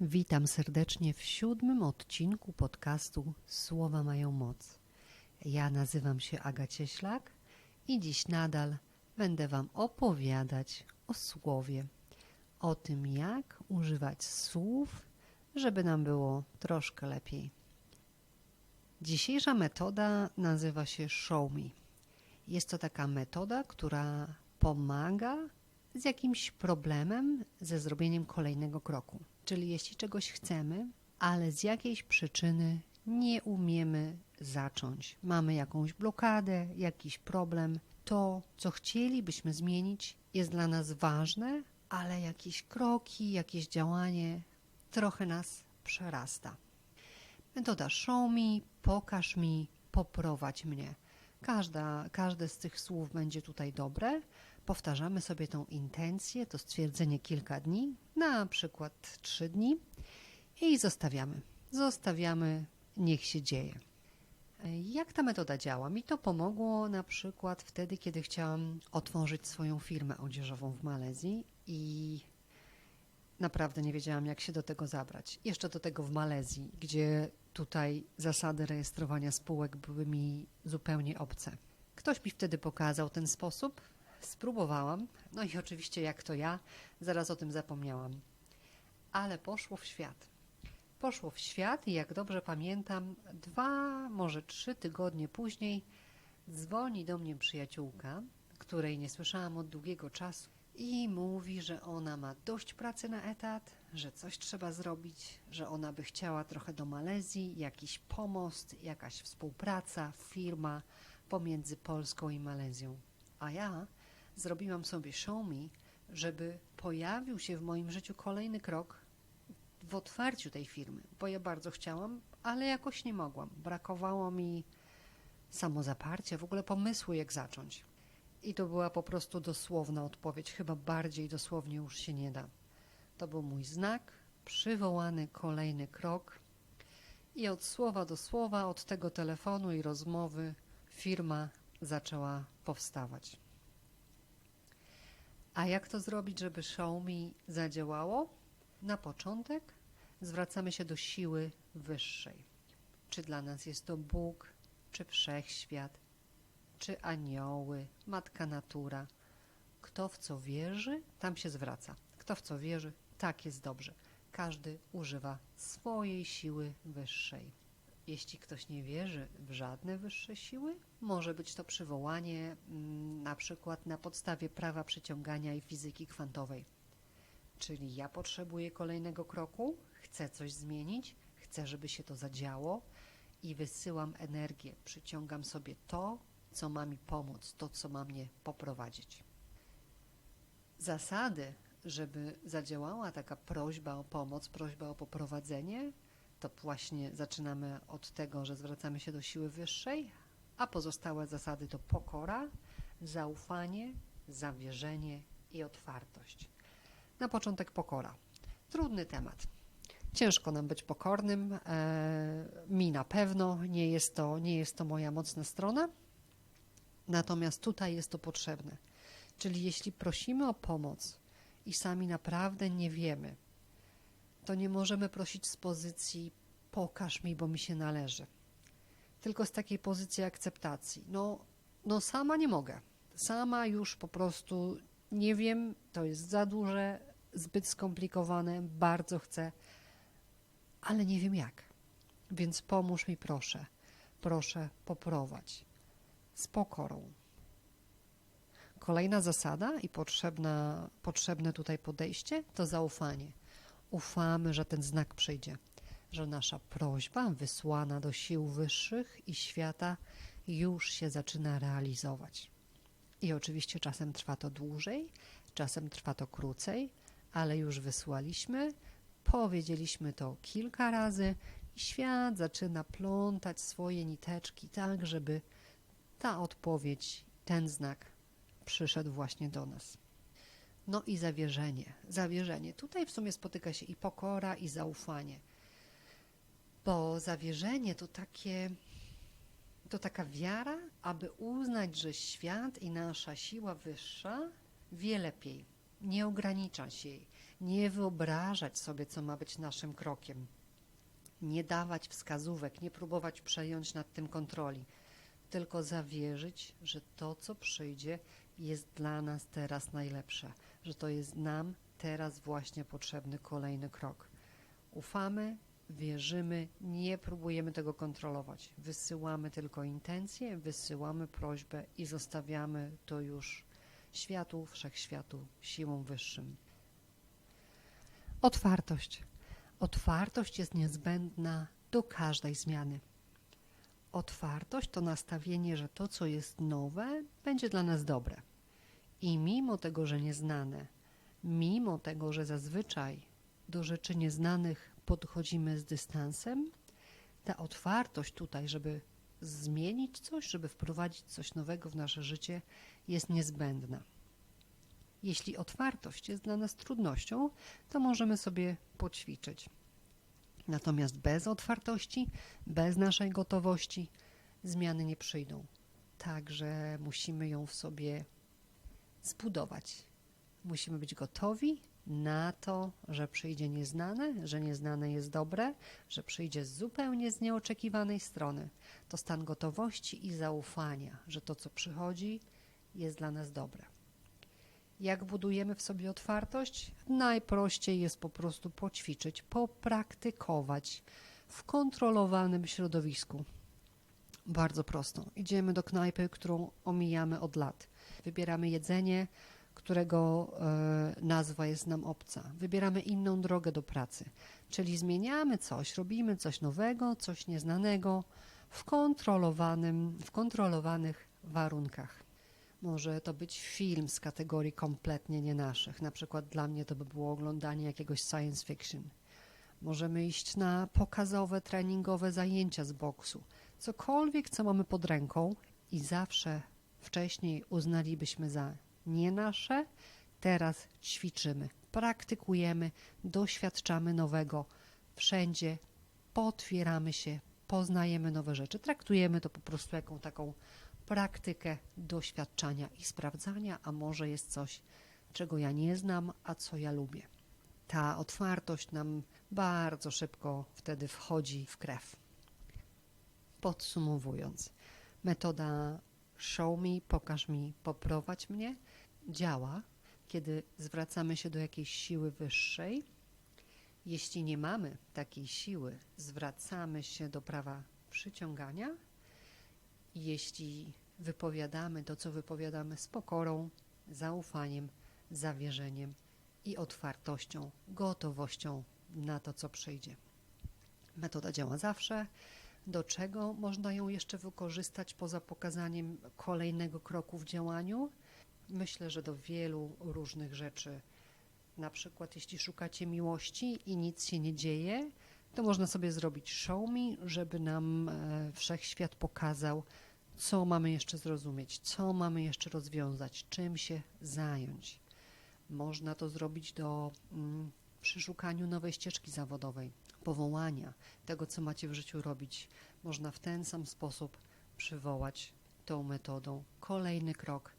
Witam serdecznie w siódmym odcinku podcastu Słowa mają moc. Ja nazywam się Aga Cieślak i dziś nadal będę Wam opowiadać o słowie, o tym jak używać słów, żeby nam było troszkę lepiej. Dzisiejsza metoda nazywa się Show Me. Jest to taka metoda, która pomaga z jakimś problemem ze zrobieniem kolejnego kroku. Czyli jeśli czegoś chcemy, ale z jakiejś przyczyny nie umiemy zacząć, mamy jakąś blokadę, jakiś problem, to co chcielibyśmy zmienić jest dla nas ważne, ale jakieś kroki, jakieś działanie trochę nas przerasta. Metoda show me, pokaż mi, poprowadź mnie. Każda, każde z tych słów będzie tutaj dobre. Powtarzamy sobie tą intencję, to stwierdzenie kilka dni, na przykład trzy dni i zostawiamy. Zostawiamy, niech się dzieje. Jak ta metoda działa? Mi to pomogło na przykład wtedy, kiedy chciałam otworzyć swoją firmę odzieżową w Malezji i naprawdę nie wiedziałam, jak się do tego zabrać. Jeszcze do tego w Malezji, gdzie tutaj zasady rejestrowania spółek były mi zupełnie obce. Ktoś mi wtedy pokazał ten sposób, spróbowałam, no i oczywiście, jak to ja, zaraz o tym zapomniałam. Ale poszło w świat. Poszło w świat i jak dobrze pamiętam, dwa, może trzy tygodnie później dzwoni do mnie przyjaciółka, której nie słyszałam od długiego czasu i mówi, że ona ma dość pracy na etat, że coś trzeba zrobić, że ona by chciała trochę do Malezji, jakiś pomost, jakaś współpraca, firma pomiędzy Polską i Malezją. A ja zrobiłam sobie show me, żeby pojawił się w moim życiu kolejny krok w otwarciu tej firmy, bo ja bardzo chciałam, ale jakoś nie mogłam. Brakowało mi samozaparcia, w ogóle pomysłu, jak zacząć. I to była po prostu dosłowna odpowiedź, chyba bardziej dosłownie już się nie da. To był mój znak, przywołany kolejny krok. I od słowa do słowa, od tego telefonu i rozmowy, firma zaczęła powstawać. A jak to zrobić, żeby me zadziałało? Na początek zwracamy się do siły wyższej. Czy dla nas jest to Bóg, czy wszechświat, czy anioły, matka natura. Kto w co wierzy, tam się zwraca. Kto w co wierzy, tak jest dobrze. Każdy używa swojej siły wyższej. Jeśli ktoś nie wierzy w żadne wyższe siły, może być to przywołanie mm, na przykład na podstawie prawa przyciągania i fizyki kwantowej. Czyli ja potrzebuję kolejnego kroku, chcę coś zmienić, chcę, żeby się to zadziało i wysyłam energię, przyciągam sobie to, co ma mi pomóc, to, co ma mnie poprowadzić. Zasady, żeby zadziałała taka prośba o pomoc, prośba o poprowadzenie, to właśnie zaczynamy od tego, że zwracamy się do siły wyższej, a pozostałe zasady to pokora, zaufanie, zawierzenie i otwartość. Na początek pokora. Trudny temat. Ciężko nam być pokornym. E, mi na pewno nie jest, to, nie jest to moja mocna strona. Natomiast tutaj jest to potrzebne. Czyli jeśli prosimy o pomoc i sami naprawdę nie wiemy, to nie możemy prosić z pozycji pokaż mi, bo mi się należy. Tylko z takiej pozycji akceptacji. No, no sama nie mogę. Sama już po prostu nie wiem, to jest za duże, zbyt skomplikowane, bardzo chcę, ale nie wiem jak. Więc pomóż mi proszę. Proszę poprowadź z pokorą. Kolejna zasada i potrzebna, potrzebne tutaj podejście to zaufanie. Ufamy, że ten znak przyjdzie, że nasza prośba wysłana do sił wyższych i świata już się zaczyna realizować. I oczywiście czasem trwa to dłużej, czasem trwa to krócej, ale już wysłaliśmy, powiedzieliśmy to kilka razy i świat zaczyna plątać swoje niteczki tak, żeby ta odpowiedź, ten znak przyszedł właśnie do nas. No i zawierzenie. Zawierzenie. Tutaj w sumie spotyka się i pokora, i zaufanie. Bo zawierzenie to takie to taka wiara, aby uznać, że świat i nasza siła wyższa wie lepiej, nie ogranicza się jej, Nie wyobrażać sobie, co ma być naszym krokiem. Nie dawać wskazówek, nie próbować przejąć nad tym kontroli, tylko zawierzyć, że to, co przyjdzie, jest dla nas teraz najlepsze, że to jest nam teraz właśnie potrzebny kolejny krok. Ufamy, wierzymy, nie próbujemy tego kontrolować. Wysyłamy tylko intencje, wysyłamy prośbę i zostawiamy to już światu, wszechświatu, siłom wyższym. Otwartość. Otwartość jest niezbędna do każdej zmiany. Otwartość to nastawienie, że to, co jest nowe, będzie dla nas dobre. I mimo tego, że nieznane, mimo tego, że zazwyczaj do rzeczy nieznanych podchodzimy z dystansem, ta otwartość tutaj, żeby zmienić coś, żeby wprowadzić coś nowego w nasze życie, jest niezbędna. Jeśli otwartość jest dla nas trudnością, to możemy sobie poćwiczyć. Natomiast bez otwartości, bez naszej gotowości, zmiany nie przyjdą. Także musimy ją w sobie zbudować. Musimy być gotowi na to, że przyjdzie nieznane, że nieznane jest dobre, że przyjdzie zupełnie z nieoczekiwanej strony. To stan gotowości i zaufania, że to, co przychodzi, jest dla nas dobre. Jak budujemy w sobie otwartość? Najprościej jest po prostu poćwiczyć, popraktykować w kontrolowanym środowisku. Bardzo prosto. Idziemy do knajpy, którą omijamy od lat. Wybieramy jedzenie, którego e, nazwa jest nam obca. Wybieramy inną drogę do pracy, czyli zmieniamy coś, robimy coś nowego, coś nieznanego w kontrolowanym, w kontrolowanych warunkach. Może to być film z kategorii kompletnie nie naszych. Na przykład dla mnie to by było oglądanie jakiegoś science fiction. Możemy iść na pokazowe, treningowe zajęcia z boksu. Cokolwiek, co mamy pod ręką i zawsze wcześniej uznalibyśmy za nie nasze, teraz ćwiczymy, praktykujemy, doświadczamy nowego. Wszędzie potwieramy się, poznajemy nowe rzeczy. Traktujemy to po prostu jaką taką praktykę doświadczania i sprawdzania, a może jest coś, czego ja nie znam, a co ja lubię. Ta otwartość nam bardzo szybko wtedy wchodzi w krew. Podsumowując, metoda show me, pokaż mi, poprowadź mnie działa, kiedy zwracamy się do jakiejś siły wyższej. Jeśli nie mamy takiej siły, zwracamy się do prawa przyciągania. Jeśli wypowiadamy to, co wypowiadamy z pokorą, zaufaniem, zawierzeniem i otwartością, gotowością na to, co przyjdzie. Metoda działa zawsze. Do czego można ją jeszcze wykorzystać poza pokazaniem kolejnego kroku w działaniu? Myślę, że do wielu różnych rzeczy. Na przykład, jeśli szukacie miłości i nic się nie dzieje, to można sobie zrobić show me, żeby nam e, wszechświat pokazał, co mamy jeszcze zrozumieć, co mamy jeszcze rozwiązać, czym się zająć. Można to zrobić do mm, przy szukaniu nowej ścieżki zawodowej, powołania, tego, co macie w życiu robić. Można w ten sam sposób przywołać tą metodą kolejny krok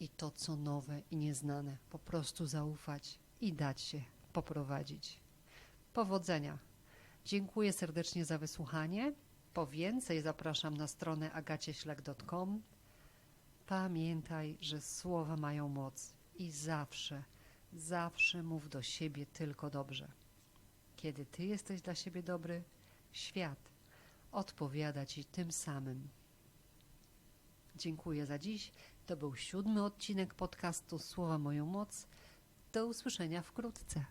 i to, co nowe i nieznane, po prostu zaufać i dać się poprowadzić. Powodzenia! Dziękuję serdecznie za wysłuchanie. Po więcej zapraszam na stronę agacieślak.com. Pamiętaj, że słowa mają moc i zawsze, zawsze mów do siebie tylko dobrze. Kiedy ty jesteś dla siebie dobry, świat odpowiada ci tym samym. Dziękuję za dziś. To był siódmy odcinek podcastu Słowa Moją Moc. Do usłyszenia wkrótce.